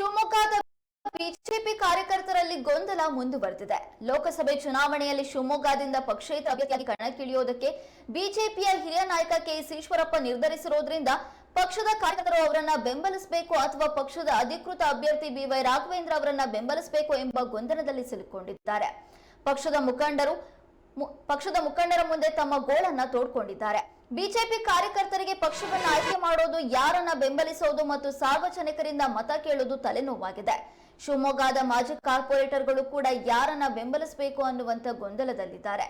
ಶಿವಮೊಗ್ಗದ ಬಿಜೆಪಿ ಕಾರ್ಯಕರ್ತರಲ್ಲಿ ಗೊಂದಲ ಮುಂದುವರೆದಿದೆ. ಲೋಕಸಭೆ ಚುನಾವಣೆಯಲ್ಲಿ ಶಿವಮೊಗ್ಗದಿಂದ ಪಕ್ಷೇತರ ಅಭ್ಯರ್ಥಿಯಾಗಿ ಕಣಕ್ಕಿಳಿಯೋದಕ್ಕೆ ಬಿಜೆಪಿಯ ಹಿರಿಯ ನಾಯಕ ಕೆಎಸ್ ಈಶ್ವರಪ್ಪ ನಿರ್ಧರಿಸಿರೋದ್ರಿಂದ ಪಕ್ಷದ ಕಾರ್ಯಕರ್ತರು ಅವರನ್ನ ಬೆಂಬಲಿಸಬೇಕು ಅಥವಾ ಪಕ್ಷದ ಅಧಿಕೃತ ಅಭ್ಯರ್ಥಿ ಬಿವೈ ರಾಘವೇಂದ್ರ ಅವರನ್ನ ಬೆಂಬಲಿಸಬೇಕು ಎಂಬ ಗೊಂದಲದಲ್ಲಿ ಸಿಲುಕೊಂಡಿದ್ದಾರೆ ಪಕ್ಷದ ಮುಖಂಡರು ಪಕ್ಷದ ಮುಖಂಡರ ಮುಂದೆ ತಮ್ಮ ಗೋಳನ್ನ ತೋಡ್ಕೊಂಡಿದ್ದಾರೆ. ಬಿಜೆಪಿ ಕಾರ್ಯಕರ್ತರಿಗೆ ಪಕ್ಷವನ್ನು ಆಯ್ಕೆ ಮಾಡೋದು ಯಾರನ್ನ ಬೆಂಬಲಿಸೋದು ಮತ್ತು ಸಾರ್ವಜನಿಕರಿಂದ ಮತ ಕೇಳೋದು ತಲೆನೋವಾಗಿದೆ. ಶಿವಮೊಗ್ಗದ ಮಾಜಿ ಕಾರ್ಪೊರೇಟರ್ಗಳು ಕೂಡ ಯಾರನ್ನ ಬೆಂಬಲಿಸಬೇಕು ಅನ್ನುವಂತ ಗೊಂದಲದಲ್ಲಿದ್ದಾರೆ.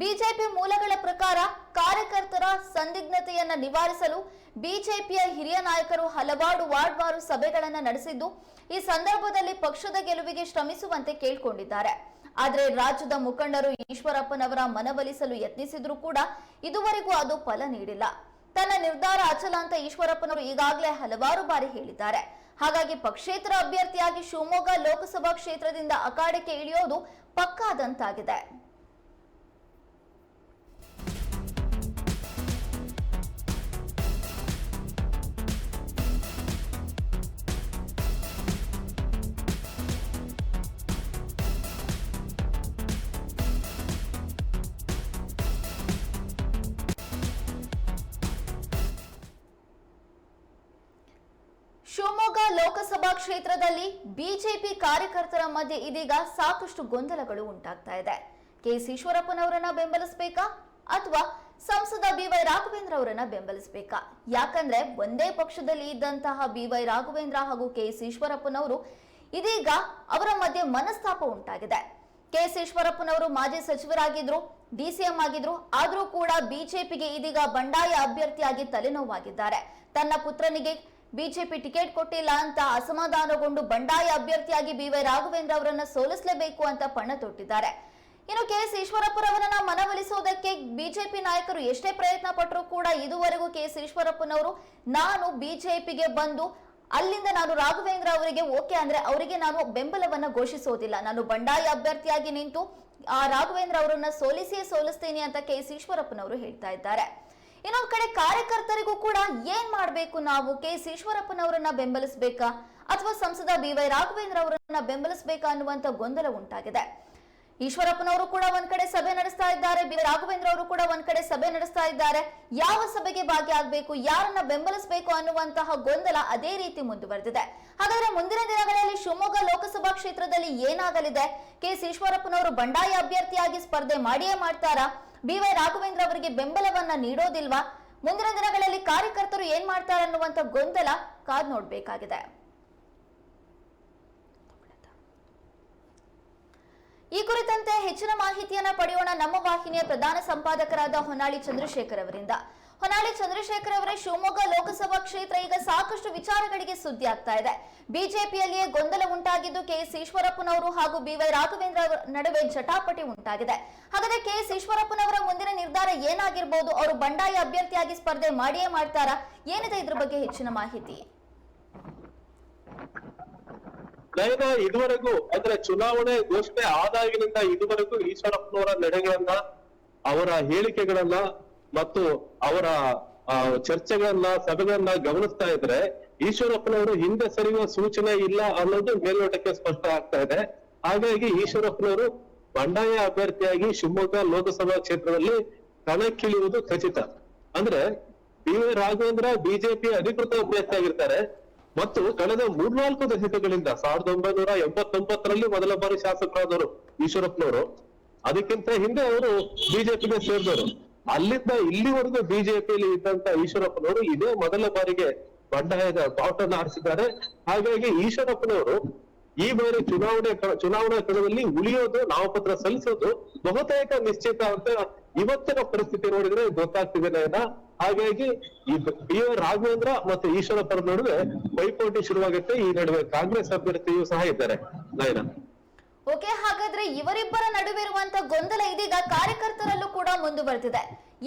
ಬಿಜೆಪಿ ಮೂಲಗಳ ಪ್ರಕಾರ ಕಾರ್ಯಕರ್ತರ ಸಂದಿಗ್ಧತೆಯನ್ನ ನಿವಾರಿಸಲು ಬಿಜೆಪಿಯ ಹಿರಿಯ ನಾಯಕರು ಹಲವಾರು ವಾರ್ಡ್ವಾರು ಸಭೆಗಳನ್ನು ನಡೆಸಿದ್ದು, ಈ ಸಂದರ್ಭದಲ್ಲಿ ಪಕ್ಷದ ಗೆಲುವಿಗೆ ಶ್ರಮಿಸುವಂತೆ ಕೇಳ್ಕೊಂಡಿದ್ದಾರೆ. ಆದರೆ ರಾಜ್ಯದ ಮುಖಂಡರು ಈಶ್ವರಪ್ಪನವರ ಮನವೊಲಿಸಲು ಯತ್ನಿಸಿದ್ರೂ ಕೂಡ ಇದುವರೆಗೂ ಅದು ಫಲ ನೀಡಿಲ್ಲ. ತನ್ನ ನಿರ್ಧಾರ ಅಚಲ ಅಂತ ಈಶ್ವರಪ್ಪನವರು ಈಗಾಗಲೇ ಹಲವಾರು ಬಾರಿ ಹೇಳಿದ್ದಾರೆ. ಹಾಗಾಗಿ ಪಕ್ಷೇತರ ಅಭ್ಯರ್ಥಿಯಾಗಿ ಶಿವಮೊಗ್ಗ ಲೋಕಸಭಾ ಕ್ಷೇತ್ರದಿಂದ ಅಖಾಡಕ್ಕೆ ಇಳಿಯೋದು ಪಕ್ಕಾದಂತಾಗಿದೆ. ಶಿವಮೊಗ್ಗ ಲೋಕಸಭಾ ಕ್ಷೇತ್ರದಲ್ಲಿ ಬಿಜೆಪಿ ಕಾರ್ಯಕರ್ತರ ಮಧ್ಯೆ ಇದೀಗ ಸಾಕಷ್ಟು ಗೊಂದಲಗಳು ಉಂಟಾಗ್ತಾ ಇದೆ. ಕೆಎಸ್ ಈಶ್ವರಪ್ಪನವರನ್ನ ಬೆಂಬಲಿಸಬೇಕಾ? ಅಥವಾ ಸಂಸದ ಬಿವೈ ರಾಘವೇಂದ್ರ ಅವರನ್ನ ಬೆಂಬಲಿಸಬೇಕಾ? ಯಾಕಂದ್ರೆ ಒಂದೇ ಪಕ್ಷದಲ್ಲಿ ಇದ್ದಂತಹ ಬಿವೈ ರಾಘವೇಂದ್ರ ಹಾಗೂ ಕೆಎಸ್ ಈಶ್ವರಪ್ಪನವರು ಇದೀಗ ಅವರ ಮಧ್ಯೆ ಮನಸ್ತಾಪ ಉಂಟಾಗಿದೆ. ಕೆಎಸ್ ಈಶ್ವರಪ್ಪನವರು ಮಾಜಿ ಸಚಿವರಾಗಿದ್ರು ಡಿಸಿಎಂ ಆಗಿದ್ರು, ಆದರೂ ಕೂಡ ಬಿಜೆಪಿಗೆ ಇದೀಗ ಬಂಡಾಯ ಅಭ್ಯರ್ಥಿಯಾಗಿ ತಲೆನೋವಾಗಿದ್ದಾರೆ. ತನ್ನ ಪುತ್ರನಿಗೆ ಬಿಜೆಪಿ ಟಿಕೆಟ್ ಕೊಟ್ಟಿಲ್ಲ ಅಂತ ಅಸಮಾಧಾನಗೊಂಡು ಬಂಡಾಯ ಅಭ್ಯರ್ಥಿಯಾಗಿ ಬಿವೈ ರಾಘವೇಂದ್ರ ಅವರನ್ನ ಸೋಲಿಸಲೇಬೇಕು ಅಂತ ಪಣ ತೊಟ್ಟಿದ್ದಾರೆ. ಇನ್ನು ಕೆಎಸ್ ಈಶ್ವರಪ್ಪರವರನ್ನ ಮನವೊಲಿಸುವುದಕ್ಕೆ ಬಿಜೆಪಿ ನಾಯಕರು ಎಷ್ಟೇ ಪ್ರಯತ್ನ ಪಟ್ಟರೂ ಕೂಡ ಇದುವರೆಗೂ ಕೆಎಸ್ ಈಶ್ವರಪ್ಪನವರು ನಾನು ಬಿಜೆಪಿಗೆ ಬಂದು ಅಲ್ಲಿಂದ ನಾನು ರಾಘವೇಂದ್ರ ಅವರಿಗೆ ಓಕೆ ಅಂದ್ರೆ ಅವರಿಗೆ ನಾನು ಬೆಂಬಲವನ್ನ ಘೋಷಿಸೋದಿಲ್ಲ. ನಾನು ಬಂಡಾಯ ಅಭ್ಯರ್ಥಿಯಾಗಿ ನಿಂತು ಆ ರಾಘವೇಂದ್ರ ಅವರನ್ನ ಸೋಲಿಸಿಯೇ ಸೋಲಿಸ್ತೀನಿ ಅಂತ ಕೆ ಎಸ್ ಈಶ್ವರಪ್ಪನವರು ಹೇಳ್ತಾ ಇದ್ದಾರೆ. ಇನ್ನೊಂದ್ ಕಾರ್ಯಕರ್ತರಿಗೂ ಕೂಡ ಏನ್ ಮಾಡಬೇಕು ನಾವು? ಕೆ ಎಸ್ ಈಶ್ವರಪ್ಪನವರನ್ನ ಬೆಂಬಲಿಸಬೇಕಾ? ಅಥವಾ ಸಂಸದ ಬಿ ವೈ ರಾಘವೇಂದ್ರ ಅವರನ್ನ ಬೆಂಬಲಿಸಬೇಕಾ ಅನ್ನುವಂತ ಗೊಂದಲ ಉಂಟಾಗಿದೆ. ಈಶ್ವರಪ್ಪನವರು ಕೂಡ ಒಂದ್ ಕಡೆ ಸಭೆ ನಡೆಸ್ತಾ ಇದ್ದಾರೆ, ಬಿ ರಾಘವೇಂದ್ರ ಅವರು ಕೂಡ ಒಂದ್ ಕಡೆ ಸಭೆ ನಡೆಸ್ತಾ ಇದ್ದಾರೆ. ಯಾವ ಸಭೆಗೆ ಭಾಗಿಯಾಗಬೇಕು ಯಾರನ್ನ ಬೆಂಬಲಿಸಬೇಕು ಅನ್ನುವಂತಹ ಗೊಂದಲ ಅದೇ ರೀತಿ ಮುಂದುವರೆದಿದೆ. ಹಾಗಾದ್ರೆ ಮುಂದಿನ ದಿನಗಳಲ್ಲಿ ಶಿವಮೊಗ್ಗ ಲೋಕಸಭಾ ಕ್ಷೇತ್ರದಲ್ಲಿ ಏನಾಗಲಿದೆ? ಕೆ ಎಸ್ ಈಶ್ವರಪ್ಪನವರು ಬಂಡಾಯ ಅಭ್ಯರ್ಥಿಯಾಗಿ ಸ್ಪರ್ಧೆ ಮಾಡಿಯೇ ಮಾಡ್ತಾರಾ? ಬಿ ವೈ ರಾಘವೇಂದ್ರ ಅವರಿಗೆ ಬೆಂಬಲವನ್ನ ನೀಡೋದಿಲ್ವಾ? ಮುಂದಿನ ದಿನಗಳಲ್ಲಿ ಕಾರ್ಯಕರ್ತರು ಏನ್ ಮಾಡ್ತಾರೆ ಅನ್ನುವಂತ ಗೊಂದಲ ಕಾದ್ ನೋಡ್ಬೇಕಾಗಿದೆ. ಈ ಕುರಿತಂತೆ ಹೆಚ್ಚಿನ ಮಾಹಿತಿಯನ್ನ ಪಡೆಯೋಣ ನಮ್ಮ ವಾಹಿನಿಯ ಪ್ರಧಾನ ಸಂಪಾದಕರಾದ ಹೊನ್ನಾಳಿ ಚಂದ್ರಶೇಖರ್ ಅವರಿಂದ. ಹೊನ್ನಾಳಿ ಚಂದ್ರಶೇಖರ್ ಅವರೇ ಶಿವಮೊಗ್ಗ ಲೋಕಸಭಾ ಕ್ಷೇತ್ರ ಈಗ ಸಾಕಷ್ಟು ವಿಚಾರಗಳಿಗೆ ಸುದ್ದಿ ಆಗ್ತಾ ಇದೆ. ಬಿಜೆಪಿಯಲ್ಲಿಯೇ ಗೊಂದಲ ಉಂಟಾಗಿದ್ದು ಕೆಎಸ್ ಈಶ್ವರಪ್ಪನವರು ಹಾಗೂ ಬಿವೈ ರಾಘವೇಂದ್ರ ನಡುವೆ ಜಟಾಪಟಿ ಉಂಟಾಗಿದೆ. ಹಾಗಾದ್ರೆ ಕೆಎಸ್ ಈಶ್ವರಪ್ಪನವರ ಮುಂದಿನ ನಿರ್ಧಾರ ಏನಾಗಿರ್ಬೋದು? ಅವರು ಬಂಡಾಯ ಅಭ್ಯರ್ಥಿಯಾಗಿ ಸ್ಪರ್ಧೆ ಮಾಡಿಯೇ ಮಾಡ್ತಾರಾ? ಏನಿದೆ ಇದ್ರ ಬಗ್ಗೆ ಹೆಚ್ಚಿನ ಮಾಹಿತಿ? ಇದುವರೆಗೂ ಅಂದ್ರೆ ಚುನಾವಣೆ ಘೋಷಣೆ ಆದಾಗಿನಿಂದ ಇದುವರೆಗೂ ಈಶ್ವರಪ್ಪನವರ ನಡೆಗಳನ್ನ ಅವರ ಹೇಳಿಕೆಗಳನ್ನ ಮತ್ತು ಅವರ ಚರ್ಚೆಗಳನ್ನ, ಸಭೆಗಳನ್ನ ಗಮನಿಸ್ತಾ ಇದ್ರೆ ಈಶ್ವರಪ್ಪನವರು ಹಿಂದೆ ಸರಿಯುವ ಸೂಚನೆ ಇಲ್ಲ ಅನ್ನೋದು ಮೇಲ್ನೋಟಕ್ಕೆ ಸ್ಪಷ್ಟ ಆಗ್ತಾ ಇದೆ. ಹಾಗಾಗಿ ಈಶ್ವರಪ್ಪನವರು ಬಂಡಾಯ ಅಭ್ಯರ್ಥಿಯಾಗಿ ಶಿವಮೊಗ್ಗ ಲೋಕಸಭಾ ಕ್ಷೇತ್ರದಲ್ಲಿ ಕಣಕ್ಕಿಳಿಯುವುದು ಖಚಿತ. ಅಂದ್ರೆ ಬಿ ರಾಘವೇಂದ್ರ ಬಿಜೆಪಿ ಅಧಿಕೃತ ಅಭ್ಯರ್ಥಿ ಆಗಿರ್ತಾರೆ. ಮತ್ತು ಕಳೆದ ಮೂರ್ನಾಲ್ಕು ದಶಕಗಳಿಂದ ಸಾವಿರದ ಒಂಬೈನೂರ ಎಂಬತ್ತೊಂಬತ್ತರಲ್ಲಿ ಮೊದಲ ಬಾರಿ ಶಾಸಕರಾದವರು ಈಶ್ವರಪ್ಪನವರು. ಅದಕ್ಕಿಂತ ಹಿಂದೆ ಅವರು ಬಿಜೆಪಿಗೆ ಸೇರಿದವರು. ಅಲ್ಲಿಂದ ಇಲ್ಲಿವರೆಗೂ ಬಿಜೆಪಿಯಲ್ಲಿ ಇದ್ದಂತ ಈಶ್ವರಪ್ಪನವರು ಇದೇ ಮೊದಲ ಬಾರಿಗೆ ಬಂಡಾಯದ ಬಾವುಟನ್ನ ಆರಿಸಿದ್ದಾರೆ. ಹಾಗಾಗಿ ಈಶ್ವರಪ್ಪನವರು ಈ ಬಾರಿ ಚುನಾವಣೆ ಚುನಾವಣಾ ಕಣದಲ್ಲಿ ಉಳಿಯೋದು, ನಾಮಪತ್ರ ಸಲ್ಲಿಸೋದು ಬಹುತೇಕ ನಿಶ್ಚಿತ ಅಂತ ಇವತ್ತಿನ ಪರಿಸ್ಥಿತಿ ನೋಡಿದ್ರೆ ಗೊತ್ತಾಗ್ತಿದೆ ನಯನ. ಹಾಗಾಗಿ ಈ ಬಿ ಆರ್ ರಾಘವೇಂದ್ರ ಮತ್ತು ಈಶ್ವರಪ್ಪರ ನಡುವೆ ಪೈಪೋಟಿ ಶುರುವಾಗುತ್ತೆ. ಈ ನಡುವೆ ಕಾಂಗ್ರೆಸ್ ಅಭ್ಯರ್ಥಿಯೂ ಸಹ ಇದ್ದಾರೆ. ನಯನ. ಓಕೆ, ಹಾಗಾದ್ರೆ ಇವರಿಬ್ಬರ ನಡುವೆ ಇರುವಂತ ಗೊಂದಲ ಇದೀಗ ಕಾರ್ಯಕರ್ತರಲ್ಲೂ ಕೂಡ ಮುಂದುವರೆದಿದೆ.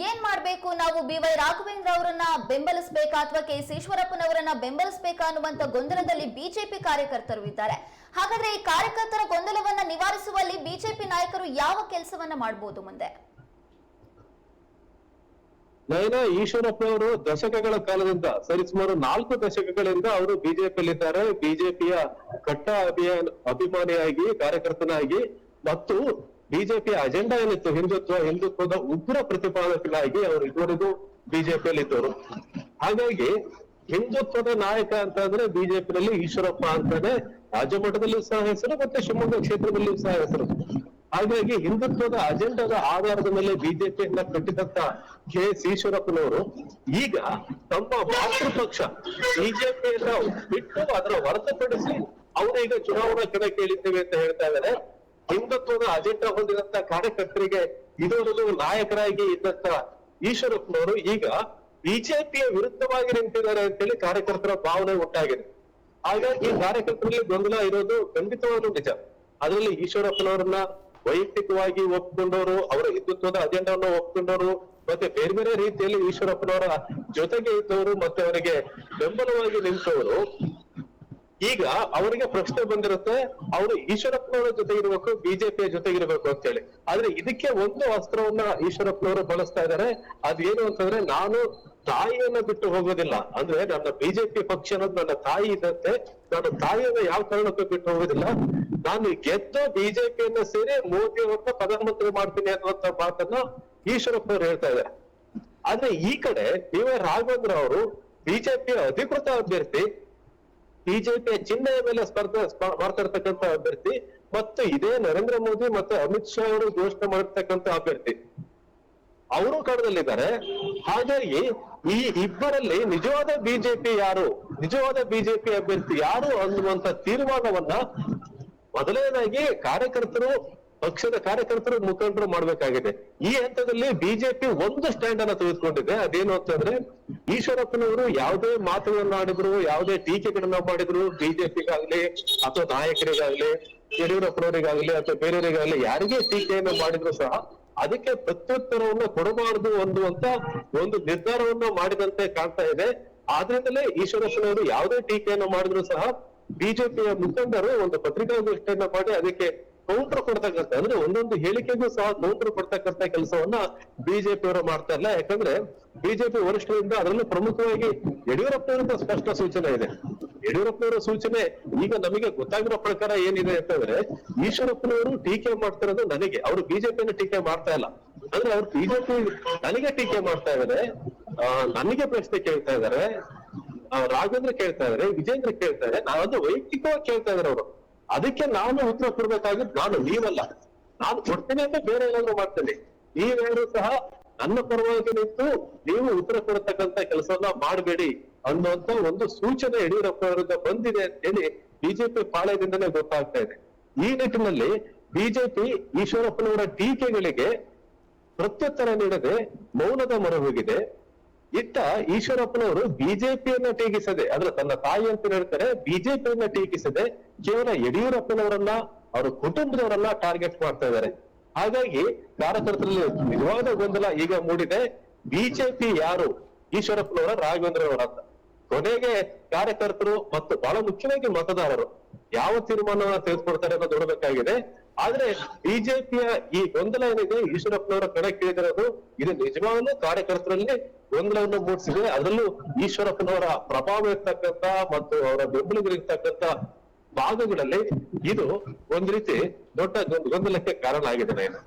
ಏನ್ ಮಾಡ್ಬೇಕು? ನಾವು ಬಿ ವೈ ರಾಘವೇಂದ್ರ ಅವರನ್ನ ಬೆಂಬಲಿಸಬೇಕಾ ಅಥವಾ ಕೆ ಎಸ್ ಈಶ್ವರಪ್ಪನವರನ್ನ ಬೆಂಬಲಿಸಬೇಕಾ ಅನ್ನುವಂತ ಗೊಂದಲದಲ್ಲಿ ಬಿಜೆಪಿ ಕಾರ್ಯಕರ್ತರು ಇದ್ದಾರೆ. ಹಾಗಾದ್ರೆ ಈ ಕಾರ್ಯಕರ್ತರ ಗೊಂದಲವನ್ನ ನಿವಾರಿಸುವಲ್ಲಿ ಬಿಜೆಪಿ ನಾಯಕರು ಯಾವ ಕೆಲಸವನ್ನ ಮಾಡಬಹುದು ಮುಂದೆ? ನಯನ ಈಶ್ವರಪ್ಪನವರು ದಶಕಗಳ ಕಾಲದಿಂದ ಸರಿಸುಮಾರು ನಾಲ್ಕು ದಶಕಗಳಿಂದ ಅವರು ಬಿಜೆಪಿಯಲ್ಲಿದ್ದಾರೆ. ಬಿಜೆಪಿಯ ಕಟ್ಟ ಅಭಿಯಾನ, ಅಭಿಮಾನಿಯಾಗಿ, ಕಾರ್ಯಕರ್ತನಾಗಿ, ಮತ್ತು ಬಿಜೆಪಿಯ ಅಜೆಂಡಾ ಏನಿತ್ತು, ಹಿಂದುತ್ವ, ಹಿಂದುತ್ವದ ಉಗ್ರ ಪ್ರತಿಪಾದಕನಾಗಿ ಅವರು ಇದುವರೆಗೂ ಬಿಜೆಪಿಯಲ್ಲಿದ್ದವರು ಹಾಗಾಗಿ ಹಿಂದುತ್ವದ ನಾಯಕ ಅಂತ ಅಂದ್ರೆ ಬಿಜೆಪಿನಲ್ಲಿ ಈಶ್ವರಪ್ಪ ಅಂತಾನೆ. ರಾಜ್ಯ ಮಟ್ಟದಲ್ಲಿಯೂ ಸಹ ಹೆಸರು, ಮತ್ತೆ ಶಿವಮೊಗ್ಗ ಕ್ಷೇತ್ರದಲ್ಲಿಯೂ ಸಹ ಹೆಸರು. ಹಾಗಾಗಿ ಹಿಂದುತ್ವದ ಅಜೆಂಡಾದ ಆಧಾರದ ಮೇಲೆ ಬಿಜೆಪಿಯನ್ನ ಕಟ್ಟಿದಂತ ಕೆ ಎಸ್ ಈಶ್ವರಪ್ಪನವರು ಈಗ ತಮ್ಮ ಮಾತೃ ಪಕ್ಷ ಬಿಜೆಪಿಯನ್ನ ಬಿಟ್ಟು ಅದರ ಹೊರತುಪಡಿಸಿ ಅವರು ಈಗ ಚುನಾವಣಾ ಕಡೆ ಕೇಳಿದ್ದೇವೆ ಅಂತ ಹೇಳ್ತಾ ಇದ್ದಾರೆ. ಹಿಂದುತ್ವದ ಅಜೆಂಡಾ ಹೊಂದಿದಂತ ಕಾರ್ಯಕರ್ತರಿಗೆ ಇದೊಂದು ನಾಯಕರಾಗಿ ಇದ್ದಂತ ಈಶ್ವರಪ್ಪನವರು ಈಗ ಬಿಜೆಪಿಯ ವಿರುದ್ಧವಾಗಿ ನಿಂತಿದ್ದಾರೆ ಅಂತೇಳಿ ಕಾರ್ಯಕರ್ತರ ಭಾವನೆ ಉಂಟಾಗಿದೆ. ಹಾಗಾಗಿ ಕಾರ್ಯಕರ್ತರಲ್ಲಿ ಗೊಂದಲ ಇರೋದು ಖಂಡಿತವಾಗ್ಲೂ ನಿಜ. ಅದರಲ್ಲಿ ಈಶ್ವರಪ್ಪನವರನ್ನ ವೈಯಕ್ತಿಕವಾಗಿ ಒಪ್ಕೊಂಡವರು, ಅವರ ಹಿಂದುತ್ವದ ಅಜೆಂಡವನ್ನು ಒಪ್ಕೊಂಡವರು, ಮತ್ತೆ ಬೇರೆ ಬೇರೆ ರೀತಿಯಲ್ಲಿ ಈಶ್ವರಪ್ಪನವರ ಜೊತೆಗೆ ಇದ್ದವರು, ಮತ್ತೆ ಅವರಿಗೆ ಬೆಂಬಲವಾಗಿ ನಿಂತವರು ಈಗ ಅವರಿಗೆ ಪ್ರಶ್ನೆ ಬಂದಿರುತ್ತೆ, ಅವರು ಈಶ್ವರಪ್ಪನವರ ಜೊತೆ ಇರಬೇಕು, ಬಿಜೆಪಿಯ ಜೊತೆ ಇರಬೇಕು ಅಂತ ಹೇಳಿ ಆದ್ರೆ ಇದಕ್ಕೆ ಒಂದು ಅಸ್ತ್ರವನ್ನ ಈಶ್ವರಪ್ಪನವರು ಬಳಸ್ತಾ ಇದ್ದಾರೆ. ಅದೇನು ಅಂತಂದ್ರೆ, ನಾನು ತಾಯಿಯನ್ನ ಬಿಟ್ಟು ಹೋಗೋದಿಲ್ಲ ಅಂದ್ರೆ ನನ್ನ ಬಿಜೆಪಿ ಪಕ್ಷ ಅನ್ನೋದು ನನ್ನ ತಾಯಿ ಇದ್ದಂತೆ, ನಾನು ತಾಯಿಯನ್ನ ಯಾವ ಕಾರಣಕ್ಕೂ ಬಿಟ್ಟು ಹೋಗೋದಿಲ್ಲ ನಾನು ಗೆದ್ದು ಬಿಜೆಪಿಯನ್ನ ಸೇರಿ ಮೋದಿ ಅವರನ್ನ ಪ್ರಧಾನಮಂತ್ರಿ ಮಾಡ್ತೀನಿ ಅನ್ನುವಂತ ಮಾತನ್ನ ಈಶ್ವರಪ್ಪ ಹೇಳ್ತಾ ಇದ್ದಾರೆ. ಆದ್ರೆ ಈ ಕಡೆ ಡಿ ವೈ ರಾಘವೇಂದ್ರ ಅವರು ಬಿಜೆಪಿಯ ಅಧಿಕೃತ ಅಭ್ಯರ್ಥಿ ಬಿಜೆಪಿಯ ಚಿಹ್ನೆಯ ಮೇಲೆ ಸ್ಪರ್ಧೆ ಸ್ಪ- ಮಾಡ್ತಾ ಇರ್ತಕ್ಕಂಥ ಅಭ್ಯರ್ಥಿ, ಮತ್ತು ಇದೇ ನರೇಂದ್ರ ಮೋದಿ ಮತ್ತು ಅಮಿತ್ ಶಾ ಅವರು ಘೋಷಣೆ ಮಾಡಿರ್ತಕ್ಕಂಥ ಅಭ್ಯರ್ಥಿ. ಅವರು ಕಣದಲ್ಲಿದ್ದಾರೆ. ಹಾಗಾಗಿ ಈ ಇಬ್ಬರಲ್ಲಿ ನಿಜವಾದ ಬಿಜೆಪಿ ಯಾರು? ನಿಜವಾದ ಬಿಜೆಪಿ ಅಭ್ಯರ್ಥಿ ಯಾರು ಅನ್ನುವಂತ ತೀರ್ಮಾನವನ್ನ ಮೊದಲನೇದಾಗಿ ಕಾರ್ಯಕರ್ತರು, ಪಕ್ಷದ ಕಾರ್ಯಕರ್ತರು ಮುಖಂಡರು ಮಾಡ್ಬೇಕಾಗಿದೆ. ಈ ಹಂತದಲ್ಲಿ ಬಿಜೆಪಿ ಒಂದು ಸ್ಟ್ಯಾಂಡ್ ಅನ್ನ ತೆಗೆದುಕೊಂಡಿದೆ. ಅದೇನು ಅಂತಂದ್ರೆ ಈಶ್ವರಪ್ಪನವರು ಯಾವುದೇ ಮಾತುಗಳನ್ನ ಆಡಿದ್ರು, ಯಾವುದೇ ಟೀಕೆಗಳನ್ನ ಮಾಡಿದ್ರು ಬಿಜೆಪಿಗಾಗ್ಲಿ ಅಥವಾ ನಾಯಕರಿಗಾಗ್ಲಿ, ಯಡಿಯೂರಪ್ಪನವರಿಗಾಗ್ಲಿ ಅಥವಾ ಬೇರೆಯವರಿಗಾಗ್ಲಿ ಯಾರಿಗೇ ಟೀಕೆಯನ್ನು ಮಾಡಿದ್ರು ಸಹ ಅದಕ್ಕೆ ಪ್ರತ್ಯುತ್ತರವನ್ನು ಕೊಡಬಾರದು ಅನ್ನುವಂತ ಒಂದು ನಿರ್ಧಾರವನ್ನು ಮಾಡಿದಂತೆ ಕಾಣ್ತಾ ಇದೆ. ಆದ್ರಿಂದಲೇ ಈಶ್ವರಪ್ಪನವರು ಯಾವುದೇ ಟೀಕೆಯನ್ನು ಮಾಡಿದ್ರು ಸಹ ಬಿಜೆಪಿಯ ಮುಖಂಡರು ಒಂದು ಪತ್ರಿಕಾಗೋಷ್ಠಿಯನ್ನ ಮಾಡಿ ಅದಕ್ಕೆ ಕೌಂಟರ್ ಕೊಡ್ತಕ್ಕಂಥ, ಅಂದ್ರೆ ಒಂದೊಂದು ಹೇಳಿಕೆಗೂ ಸಹ ಕೌಂಟರ್ ಕೊಡ್ತಕ್ಕಂಥ ಕೆಲಸವನ್ನ ಬಿಜೆಪಿ ಅವರು ಮಾಡ್ತಾ ಇಲ್ಲ. ಯಾಕಂದ್ರೆ ಬಿಜೆಪಿ ವರಿಷ್ಠರಿಂದ ಅದರಲ್ಲೂ ಪ್ರಮುಖವಾಗಿ ಯಡಿಯೂರಪ್ಪನವರಿಂದ ಸ್ಪಷ್ಟ ಸೂಚನೆ ಇದೆ. ಯಡಿಯೂರಪ್ಪನವರ ಸೂಚನೆ ಈಗ ನಮಗೆ ಗೊತ್ತಾಗಿರೋ ಪ್ರಕಾರ ಏನಿದೆ ಅಂತಂದ್ರೆ ಈಶ್ವರಪ್ಪನವರು ಟೀಕೆ ಮಾಡ್ತಿರೋದು ನನಗೆ. ಅವರು ಬಿಜೆಪಿಯನ್ನು ಟೀಕೆ ಮಾಡ್ತಾ ಇಲ್ಲ. ಅಂದ್ರೆ ಅವ್ರು ಬಿಜೆಪಿ ನನಗೆ ಟೀಕೆ ಮಾಡ್ತಾ ಇದ್ದಾರೆ. ನನಗೆ ಪ್ರಶ್ನೆ ಕೇಳ್ತಾ ಇದ್ದಾರೆ. ಆ, ರಾಘವೇಂದ್ರ ಕೇಳ್ತಾ ಇದಾರೆ ವಿಜೇಂದ್ರ ಕೇಳ್ತಾ ಇದಾರೆ ನಾನು ಅದು ವೈಯಕ್ತಿಕವಾಗಿ ಕೇಳ್ತಾ ಇದಾರೆ ಅವರು. ಅದಕ್ಕೆ ನಾನು ಉತ್ತರ ಕೊಡ್ಬೇಕಾಗಿದ್ದು ನಾನು ನೀವಲ್ಲ. ನಾನು ಕೊಡ್ತೇನೆ ಅಂತ ಬೇರೆ ಏನಾದ್ರು ಮಾಡ್ತೇನೆ. ನೀವೇನು ಸಹ ನನ್ನ ಪರವಾಗಿ ನಿಂತು ನೀವು ಉತ್ತರ ಕೊಡತಕ್ಕಂತ ಕೆಲಸವನ್ನ ಮಾಡಬೇಡಿ ಅನ್ನುವಂತ ಒಂದು ಸೂಚನೆ ಯಡಿಯೂರಪ್ಪ ಅವರಿಂದ ಬಂದಿದೆ ಅಂತೇಳಿ ಬಿಜೆಪಿ ಪಾಳ್ಯದಿಂದಲೇ ಗೊತ್ತಾಗ್ತಾ ಇದೆ. ಈ ನಿಟ್ಟಿನಲ್ಲಿ ಬಿಜೆಪಿ ಈಶ್ವರಪ್ಪನವರ ಟೀಕೆಗಳಿಗೆ ಪ್ರತ್ಯುತ್ತರ ನೀಡದೆ ಮೌನದ ಮೊರೆ ಹೋಗಿದೆ. ಇತ್ತ ಈಶ್ವರಪ್ಪನವರು ಬಿಜೆಪಿಯನ್ನ ಟೀಕಿಸದೆ, ಅಂದ್ರೆ ತನ್ನ ತಾಯಿ ಅಂತ ಹೇಳ್ತಾರೆ, ಬಿಜೆಪಿಯನ್ನ ಟೀಕಿಸದೆ ಕೇವಲ ಯಡಿಯೂರಪ್ಪನವರನ್ನ, ಅವರ ಕುಟುಂಬದವರನ್ನ ಟಾರ್ಗೆಟ್ ಮಾಡ್ತಾ ಇದ್ದಾರೆ. ಹಾಗಾಗಿ ಕಾರ್ಯಕರ್ತರಲ್ಲಿ ನಿಜವಾದ ಗೊಂದಲ ಈಗ ಮೂಡಿದೆ. ಬಿಜೆಪಿ ಯಾರು? ಈಶ್ವರಪ್ಪನವರ ರಾಘವೇಂದ್ರವರ ಅಂತ. ಕೊನೆಗೆ ಕಾರ್ಯಕರ್ತರು ಮತ್ತು ಬಹಳ ಮುಖ್ಯವಾಗಿ ಮತದಾರರು ಯಾವ ತೀರ್ಮಾನವನ್ನ ತೆಗೆದುಕೊಳ್ತಾರೆ ಅನ್ನೋದು ನೋಡಬೇಕಾಗಿದೆ. ಆದ್ರೆ ಬಿಜೆಪಿಯ ಈ ಗೊಂದಲ ಏನಿದೆ, ಈಶ್ವರಪ್ಪನವರ ಕಡೆ ಕೇಳಿದಿರೋದು, ಇದು ನಿಜವಾಗ್ಲೂ ಕಾರ್ಯಕರ್ತರಲ್ಲಿ ಗೊಂದಲವನ್ನು ಮೂಡಿಸಿದೆ. ಅದರಲ್ಲೂ ಈಶ್ವರಪ್ಪನವರ ಪ್ರಭಾವ ಇರ್ತಕ್ಕಂತ ಮತ್ತು ಅವರ ಬೆಂಬಲಿಗರಿರ್ತಕ್ಕಂತ ಭಾಗಗಳಲ್ಲಿ ಇದು ಒಂದ್ ರೀತಿ ದೊಡ್ಡ ಗೊಂದ್- ಗೊಂದಲಕ್ಕೆ ಕಾರಣ ಆಗಿದೆ ನಾನು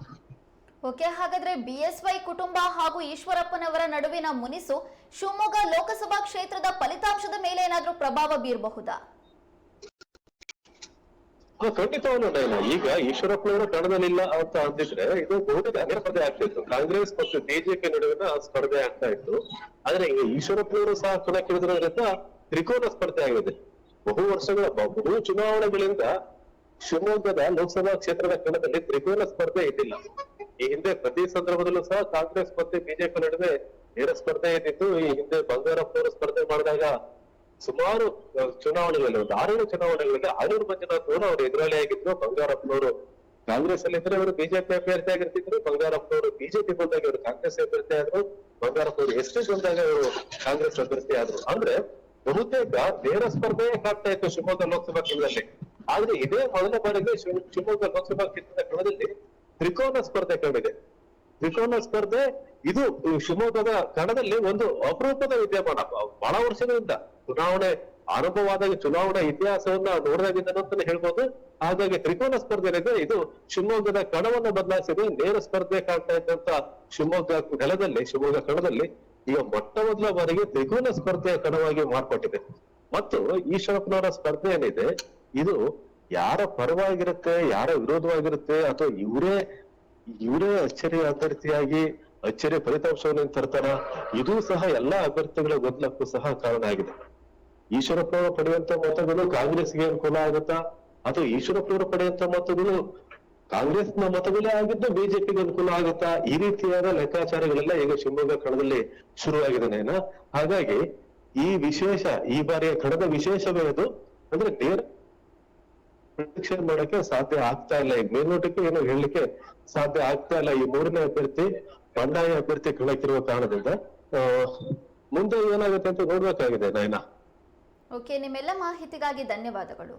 ಓಕೆ ಹಾಗಾದ್ರೆ ಬಿಎಸ್ವೈ ಕುಟುಂಬ ಹಾಗೂ ಈಶ್ವರಪ್ಪನವರ ನಡುವಿನ ಮುನಿಸು ಶಿವಮೊಗ್ಗ ಲೋಕಸಭಾ ಕ್ಷೇತ್ರದ ಫಲಿತಾಂಶದ ಮೇಲೆ ಏನಾದ್ರೂ ಪ್ರಭಾವ ಬೀರಬಹುದಾ? ಹಾ, ಖಂಡಿತವಾಗ್ಲೂ ನಯನ ಈಗ ಈಶ್ವರಪ್ಪನವರ ಕಣದಲ್ಲಿಲ್ಲ ಅಂತ ಅಂದಿದ್ರೆ ಇದು ಬಹುತೇಕ ಅಗ್ರ ಸ್ಪರ್ಧೆ ಆಗ್ತಿತ್ತು. ಕಾಂಗ್ರೆಸ್ ಮತ್ತು ಬಿಜೆಪಿ ನಡುವಿನ ಸ್ಪರ್ಧೆ ಆಗ್ತಾ ಇತ್ತು. ಆದ್ರೆ ಈಗ ಈಶ್ವರಪ್ಪನವರು ಸಹ ಕಣಕ್ಕಿಳಿದ್ರಿಂದ ತ್ರಿಕೋನ ಸ್ಪರ್ಧೆ ಆಗಿದೆ. ಬಹು ವರ್ಷಗಳ, ಬಹು ಚುನಾವಣೆಗಳಿಂದ ಶಿವಮೊಗ್ಗದ ಲೋಕಸಭಾ ಕ್ಷೇತ್ರದ ಕಣದಲ್ಲಿ ತ್ರಿಕೋನ ಸ್ಪರ್ಧೆ ಇದ್ದಿಲ್ಲ. ಈ ಹಿಂದೆ ಪ್ರತಿ ಸಂದರ್ಭದಲ್ಲೂ ಸಹ ಕಾಂಗ್ರೆಸ್ ಮತ್ತೆ ಬಿಜೆಪಿ ನಡುವೆ ನೇರ ಸ್ಪರ್ಧೆ ಇದ್ದಿತ್ತು. ಈ ಹಿಂದೆ ಬಂಗಾರಪ್ಪನವರು ಸ್ಪರ್ಧೆ ಮಾಡಿದಾಗ ಸುಮಾರು ಚುನಾವಣೆಗಳಲ್ಲಿ, ಒಂದು ಆರೇಳು ಚುನಾವಣೆಗಳಲ್ಲಿ ಆರೂರು ಮಂಜುನಾಥ್ ಅವರು ಅವರು ಎದುರಾಳಿಯಾಗಿದ್ರು ಬಂಗಾರಪ್ಪನವರು ಕಾಂಗ್ರೆಸ್ ಅಲ್ಲಿ ಇದ್ರೆ ಅವರು ಬಿಜೆಪಿ ಅಭ್ಯರ್ಥಿ ಆಗಿರ್ತಿದ್ರು. ಬಂಗಾರಪ್ಪನವರು ಬಿಜೆಪಿ ಬಂದಾಗ ಇವರು ಕಾಂಗ್ರೆಸ್ ಅಭ್ಯರ್ಥಿ ಆದ್ರು. ಬಂಗಾರಪ್ಪನವರು ಎಷ್ಟೇ ಬಂದಾಗ ಅವರು ಕಾಂಗ್ರೆಸ್ ಅಭ್ಯರ್ಥಿ ಆದ್ರು. ಅಂದ್ರೆ ಬಹುತೇಕ ನೇರ ಸ್ಪರ್ಧೆ ಆಗ್ತಾ ಇತ್ತು ಶಿವಮೊಗ್ಗ ಲೋಕಸಭಾ ಕ್ಷೇತ್ರದಲ್ಲಿ ಆದ್ರೆ ಇದೇ ಮೊದಲ ಬಾರಿಗೆ ಶಿವ- ಶಿವಮೊಗ್ಗ ಲೋಕಸಭಾ ಕ್ಷೇತ್ರದ ಕಣದಲ್ಲಿ ತ್ರಿಕೋನ ಸ್ಪರ್ಧೆ ಕಂಡಿದೆ. ತ್ರಿಕೋನ ಸ್ಪರ್ಧೆ ಇದು ಶಿವಮೊಗ್ಗದ ಕಣದಲ್ಲಿ ಒಂದು ಅಪರೂಪದ ವಿದ್ಯಮಾನ. ಬಹಳ ವರ್ಷಗಳಿಂದ ಚುನಾವಣೆ, ಆರಂಭವಾದಾಗ ಚುನಾವಣಾ ಇತಿಹಾಸವನ್ನ ನೋಡಿದಾಗಿಂದ ಹೇಳ್ಬೋದು. ಹಾಗಾಗಿ ತ್ರಿಕೋನ ಸ್ಪರ್ಧೆ ಏನಿದೆ ಇದು ಶಿವಮೊಗ್ಗದ ಕಣವನ್ನ ಬದಲಾಯಿಸಿದೆ. ನೇರ ಸ್ಪರ್ಧೆ ಕಾಣ್ತಾ ಇದ್ದಂತ ಶಿವಮೊಗ್ಗ ನೆಲದಲ್ಲಿ, ಶಿವಮೊಗ್ಗ ಕಣದಲ್ಲಿ ಈಗ ಮೊಟ್ಟ ಮೊದಲ ಬಾರಿಗೆ ತ್ರಿಕೋನ ಸ್ಪರ್ಧೆಯ ಕಣವಾಗಿ ಮಾರ್ಪಟ್ಟಿದೆ. ಮತ್ತು ಈಶ್ವರಪ್ಪನವರ ಸ್ಪರ್ಧೆ ಏನಿದೆ? ಇದು ಯಾರ ಪರವಾಗಿರುತ್ತೆ, ಯಾರ ವಿರೋಧವಾಗಿರುತ್ತೆ, ಅಥವಾ ಇವರೇ ಇವರೇ ಅಚ್ಚರಿ ಅಭ್ಯರ್ಥಿಯಾಗಿ, ಅಚ್ಚರಿ ಫಲಿತಾಂಶವನ್ನು ತರ್ತಾರ? ಇದು ಸಹ ಎಲ್ಲಾ ಅಭ್ಯರ್ಥಿಗಳ ಗೊಂದಲಕ್ಕೂ ಸಹ ಕಾರಣ ಆಗಿದೆ. ಈಶ್ವರಪ್ಪನವರು ಪಡೆಯುವಂತ ಮತಗಳು ಕಾಂಗ್ರೆಸ್ಗೆ ಅನುಕೂಲ ಆಗುತ್ತಾ? ಅಥವಾ ಈಶ್ವರಪ್ಪನವರು ಪಡೆಯುವಂತ ಮತಗಳು ಕಾಂಗ್ರೆಸ್ನ ಮತಗಳೇ ಆಗಿದ್ದು ಬಿಜೆಪಿಗೆ ಅನುಕೂಲ ಆಗುತ್ತಾ ಈ ರೀತಿಯಾದ ಲೆಕ್ಕಾಚಾರಗಳೆಲ್ಲ ಈಗ ಶಿವಮೊಗ್ಗ ಕಣದಲ್ಲಿ ಶುರುವಾಗಿದೆ ನಯನ ಹಾಗಾಗಿ ಈ ವಿಶೇಷ, ಈ ಬಾರಿಯ ಕಣದ ವಿಶೇಷವೇ ಅದು. ಅಂದ್ರೆ ನೇರ ಪ್ರಿಡಿಕ್ಷನ್ ಮಾಡಕ್ಕೆ ಸಾಧ್ಯ ಆಗ್ತಾ ಇಲ್ಲ. ಈಗ ಮೇಲ್ನೋಟಕ್ಕೆ ಏನು ಹೇಳಲಿಕ್ಕೆ ಸಾಧ್ಯ ಆಗ್ತಾ ಇಲ್ಲ. ಈ ಮೂರನೇ ಅಭ್ಯರ್ಥಿ, ಬಂಡಾಯ ಅಭ್ಯರ್ಥಿ ಕಣಕ್ಕಿರುವ ಕಾರಣದಿಂದ. ಮುಂದೆ ಏನಾಗುತ್ತೆ ಅಂತ ನೋಡ್ಬೇಕಾಗಿದೆ ನಯನ. ಓಕೆ, ನಿಮ್ಮೆಲ್ಲ ಮಾಹಿತಿಗಾಗಿ ಧನ್ಯವಾದಗಳು.